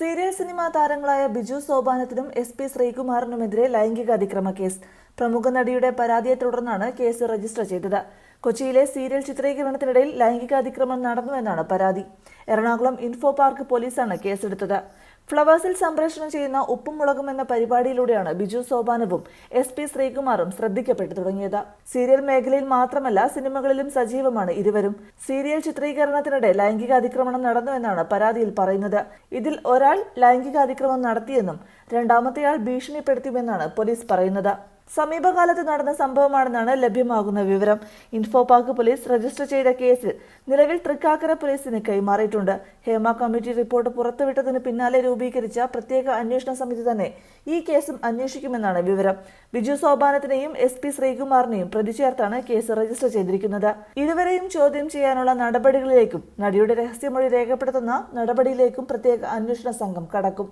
Serial cinema താരങ്ങളായ ബിജു സോപാനത്തിനും S P ശ്രീകുമാറിനുമെതിരെ ലൈംഗിക അതിക്രമ കേസ്. പ്രമുഖ നടിയുടെ പരാതിയെ തുടർന്നാണ് കേസ് രജിസ്റ്റർ ചെയ്തത്. കൊച്ചിയിലെ സീരിയൽ ചിത്രീകരണത്തിനിടയിൽ ലൈംഗിക അതിക്രമം നടന്നുവെന്നാണ് പരാതി. എറണാകുളം ഇൻഫോ പാർക്ക് പോലീസാണ് കേസെടുത്തത്. ഫ്ലവേഴ്സിൽ സംപ്രേഷണം ചെയ്യുന്ന ഉപ്പും മുളകും എന്ന പരിപാടിയിലൂടെയാണ് ബിജു സോപാനവും എസ് പി ശ്രീകുമാറും ശ്രദ്ധിക്കപ്പെട്ടു തുടങ്ങിയത്. സീരിയൽ മേഖലയിൽ മാത്രമല്ല സിനിമകളിലും സജീവമാണ് ഇരുവരും. സീരിയൽ ചിത്രീകരണത്തിനിടെ ലൈംഗിക അതിക്രമണം നടന്നുവെന്നാണ് പരാതിയിൽ പറയുന്നത്. ഇതിൽ ഒരാൾ ലൈംഗിക അതിക്രമം നടത്തിയെന്നും രണ്ടാമത്തെയാൾ ഭീഷണിപ്പെടുത്തിയുമെന്നാണ് പോലീസ് പറയുന്നത്. സമീപകാലത്ത് നടന്ന സംഭവമാണെന്നാണ് ലഭ്യമാകുന്ന വിവരം. ഇൻഫോ പാർക്ക് പോലീസ് രജിസ്റ്റർ ചെയ്ത കേസിൽ നിലവിൽ തൃക്കാക്കര പോലീസിന് കൈമാറിയിട്ടുണ്ട്. ഹേമ കമ്മിറ്റി റിപ്പോർട്ട് പുറത്തുവിട്ടതിന് പിന്നാലെ രൂപീകരിച്ച പ്രത്യേക അന്വേഷണ സമിതി തന്നെ ഈ കേസും അന്വേഷിക്കുമെന്നാണ് വിവരം. ബിജു സോപാനത്തിനെയും എസ് പി ശ്രീകുമാറിനെയും പ്രതി ചേർത്താണ് കേസ് രജിസ്റ്റർ ചെയ്തിരിക്കുന്നത്. ഇരുവരെയും ചോദ്യം ചെയ്യാനുള്ള നടപടികളിലേക്കും നടിയുടെ രഹസ്യമൊഴി രേഖപ്പെടുത്തുന്ന നടപടിയിലേക്കും പ്രത്യേക അന്വേഷണ സംഘം കടക്കും.